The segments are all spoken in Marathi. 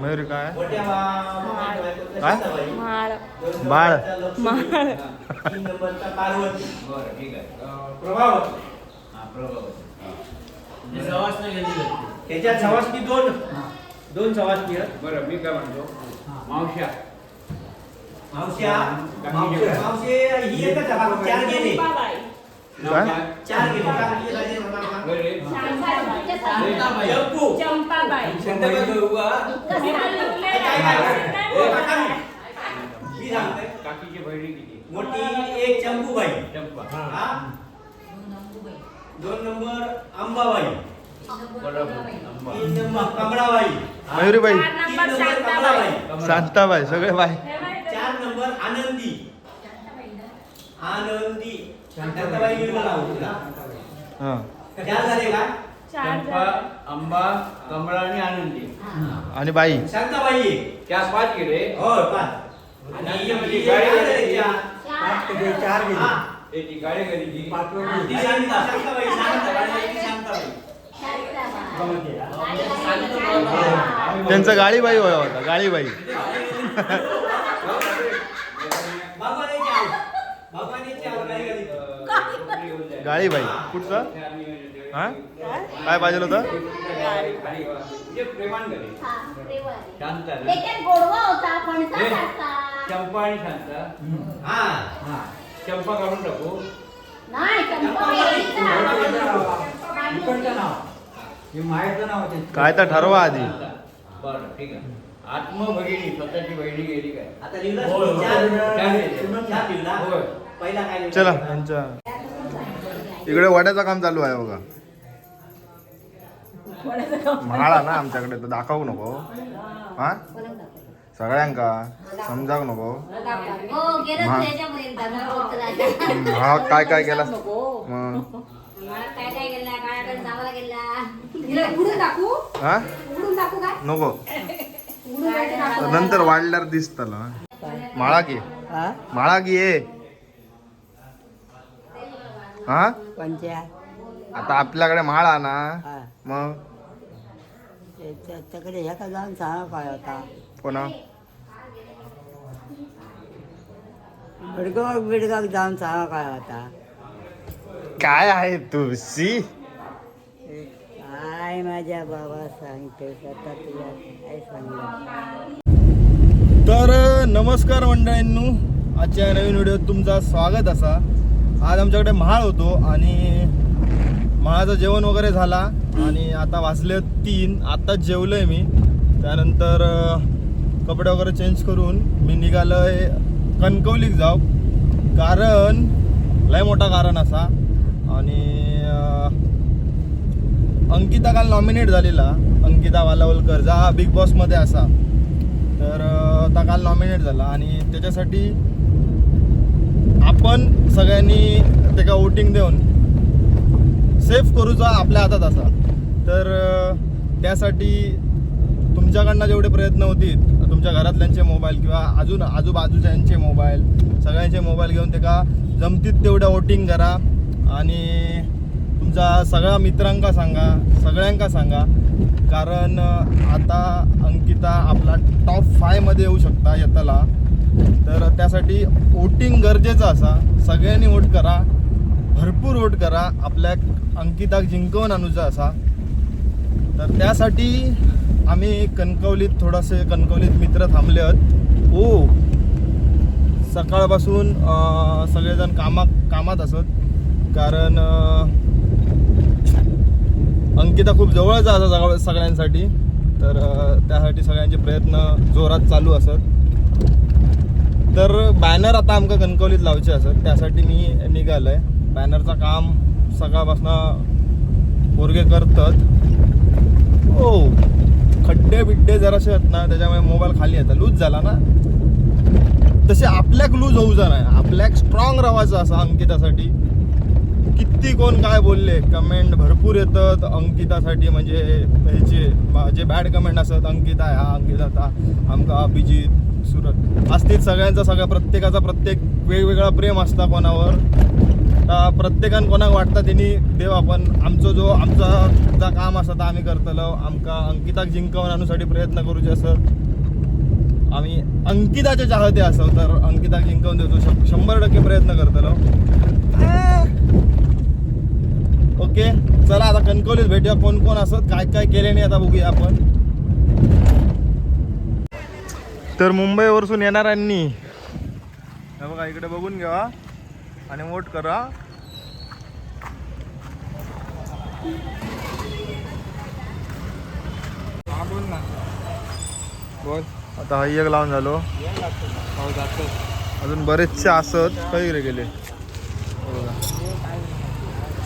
मयुरी काय? काय? माळ. दोन बाळ. माळ. त्याच्यात सवासनी दोन. दोन सवासनी आहेत बरं मी काय म्हणतो? मावश्या. मावश्या. मावशी मावशी ही एकच चार गेले. चार गेले. शांताबाई. चंपाबाई शांताबाई उभा. हे. मी काकीची बहिणी किती मोठी एक चंपूबाई चंपा हा दोन नंबर अंबाबाई. तीन नंबर कमळाबाई मयुरीबाई चार तीन नंबर शांताबाई सगळे बाई हे? चार नंबर आनंदी आनंदी शांताबाई हा चार झाले का चंपा. अंबा कमळा आणि आनंदी. आणि बाई? शांताबाई. आहे. त्या पाच गेले. हो पाच. आणि आणि ही ती चार गाडी गेली. चार. हा. गाडी ती. ती शांताबाई त्यांचं गाळीबाई होय होता गाळीबाई भगवानाची भगवानाची? गाळीबाई कुठचं? हा? काय पाहिजे होतं? त्याच्यात गोडवा चंपा आणि शांता. हा चंपा काढून टाकू. नाही चंपा वेगळीच आहे. इकडचं नाव. हे माहेरचं नाव होते. काय तर ठरवा आधी. बरं ठीक आहे. आत्मभगिनी स्वतःची बहिणी गेली काय? आता लिहिलं होय, होय. पहिला काय लिहिला? चला. यांच्या इकडे वड्याचं काम चालू आहे बघा. म्हाळा ना आमच्याकडे तर दाखवू नको. हा? सगळ्यांका? समजावू नको. हो गेलं मा- त्याच्यापर्यंत मग पोहोचला. हम्म, हा काय काय केला मग? मला काय काय गेला? काय काय जावाला गेला तिला उडून टाकू हा? उडून टाकू काय? नको. उडून टाकू नंतर वाढल्यावर दिसतला माळा की. माळा की ये. हा? पंचा आता आपल्याकडे माळा ना. हा. मग? त्याच्याकडे ह्या का जाऊन सांगा काय होता. कोणा बिडगाव बिडगाव जाऊन सांगा काय होता. काय आहे तू सी काय माझ्या बाबा सांगते आता तुला काय सांगणार तर नमस्कार मंडळींनो. आजच्या नवीन व्हिडिओत तुमचं स्वागत असा. आज आमच्याकडे महाळ होतो आणि महाळाचं जेवण वगैरे झाला आणि आता वाजले तीन आत्ताच जेवलोय मी. त्यानंतर कपडे वगैरे चेंज करून मी निघालोय कणकवलीक जाऊ कारण लय मोठा कारण असा. आणि अंकिता काल नॉमिनेट झालेला. अंकिता वालावलकर जा बिग बॉसमध्ये असा. तर आता काल नॉमिनेट झाला. आणि त्याच्यासाठी आपण सगळ्यांनी त्याका वोटिंग देऊन सेफ करूचा आपल्या हातात असा. तर त्यासाठी तुमच्याकडनं जेवढे प्रयत्न होतील तुमच्या घरातल्यांचे मोबाईल किंवा अजून आजूबाजूच्यांचे मोबाईल सगळ्यांचे मोबाईल घेऊन ते का जमतीत तेवढं वोटिंग करा आणि तुमचा सगळ्या मित्रांका सांगा सगळ्यांका सांगा. कारण आता अंकिता आपला टॉप फायमध्ये येऊ शकता येताला. तर त्यासाठी वोटिंग गरजेचं असा. सगळ्यांनी वोट करा. भरपूर वोट करा. आपल्या अंकिताक जिंकवून आणूचा असा. तर त्यासाठी आम्ही कणकवलीत थोडासे कणकवलीत मित्र थांबले आहेत. ओ सकाळपासून सगळेजण कामा कामात असत. कारण अंकिता खूप जवळच असं सगळ- सगळ्यांसाठी. तर त्यासाठी सगळ्यांचे प्रयत्न जोरात चालू असत. तर बॅनर आता आमकां कणकवलीत लावचे असत. त्यासाठी मी निघालोय. बॅनरचं काम सकाळपासनं पोरगे करतात. हो खड्डे बिड्डे जरासे आहेत ना त्याच्यामुळे मोबाईल खाली येतात. लूज झाला ना? तसे आपल्याक लूज होऊ जा नाही आपल्याक स्ट्रॉंग राहायचं असं अंकितासाठी. किती कोण काय बोलले कमेंट भरपूर येतात. अंकितासाठी म्हणजे ह्याचे जे बॅड कमेंट असतात अंकिता ह्या अंकिता ता आमका अभिजित सुरत. असतील सगळ्यांचा सगळ्या प्रत्येकाचा प्रत्येक वेगवेगळा प्रेम असता कोणावर. प्रत्येकान कोणाक वाटतं त्यांनी देव आपण आमचो जो आमचा जा काम असता आम्ही करतलो. आमका अंकिताक जिंकवून आणूसाठी प्रयत्न करूचे असत आम्ही अंकिताचे चाहते असो तर अंकिताक जिंकवून देतो. शंभर टक्के प्रयत्न करतलो. ओके? चला आता कणकवलीत भेटूया. कोण कोण असत? काय काय केले नाही आता बघूया आपण. तर मुंबईवरसून येणाऱ्यांनी बघा इकडे बघून घ्या. आणि वोट करा. बोल. आता हा एक लावून झालो. अजून बरेचसे असत. काही गेले.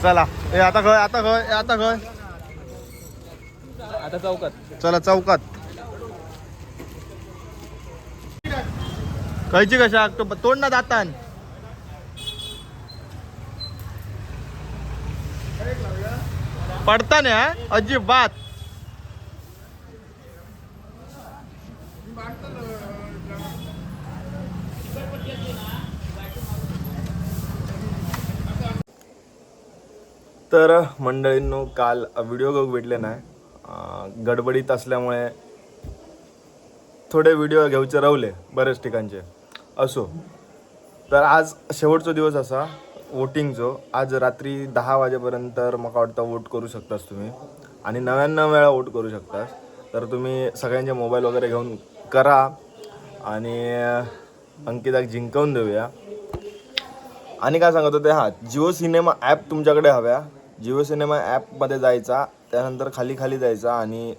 चला. ए आता खय आता खय ए आता खय आता चौकात. चला चौकात. खायची कशा तो तोड ना दातान. पडता ना अजिबात. तर मंडळींनो काल व्हिडिओ घेऊ भेटले नाही गडबडीत असल्यामुळे थोडे व्हिडिओ घेऊचे रावले बरेच ठिकाणचे. असो. तर आज शेवटचो दिवस असा वोटिंगचो आज रात्री दहा वाजेपर्यंत म्हाका वाटतं वोट करू शकतास तुम्ही. आणि नव्याण्णव वेळा वोट करू शकतास. तर तुम्ही सगळ्यांचे मोबाईल वगैरे घेऊन करा. आणि अंकिताक जिंकवून देऊया. आणि काय सांगत होते हा जिओ सिनेमा ॲप तुमच्याकडे हव्या. जिओ सिनेमा ॲपमध्ये जायचा त्यानंतर खाली खाली जायचा आणि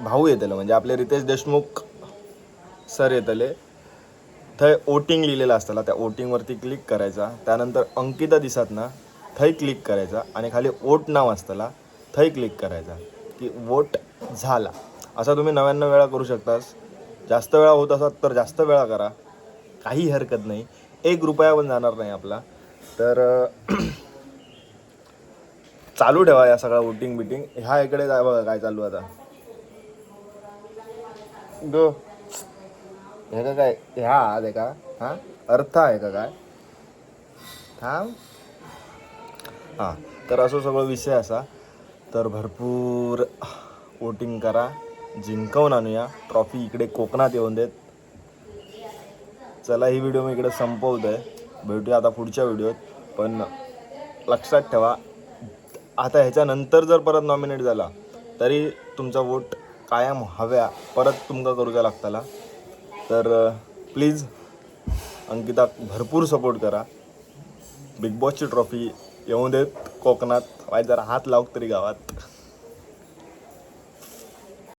भाऊ येतले म्हणजे आपले रितेश देशमुख सर येतले. थंय वोटिंग लिहिलेलं असताना त्या वोटिंगवरती क्लिक करायचा. त्यानंतर अंकिता दिसत ना थंय क्लिक करायचा आणि खाली वोट नाव असताना थंय क्लिक करायचा की वोट झाला. असा तुम्ही नव्याण्णव वेळा करू शकतास. जास्त वेळा होत असत तर जास्त वेळा करा. काही हरकत नाही. एक रुपया पण जाणार नाही आपला. तर चालू ठेवा या सगळ्या वोटिंग बिटिंग. ह्या इकडे काय बघा काय चालू आता. गो हे का काय? ह्या आहे का? हा? अर्थ आहे का काय? थांब. हां तर असं सगळं विषय असा. तर भरपूर वोटिंग करा. जिंकवून आणूया. ट्रॉफी इकडे कोकणात येऊन देत. चला ही व्हिडिओ मी इकडे संपवतोय. भेटूया आता पुढच्या व्हिडिओत. पण लक्षात ठेवा आता ह्याच्यानंतर जर परत नॉमिनेट झाला तरी तुमचा वोट कायम हव्या. परत तुमका करूचा लागताला. तर प्लीज अंकिता भरपूर सपोर्ट करा. बिग बॉसची ट्रॉफी येऊन देत. कोकणात वाय जरा हात लावक तरी गावात.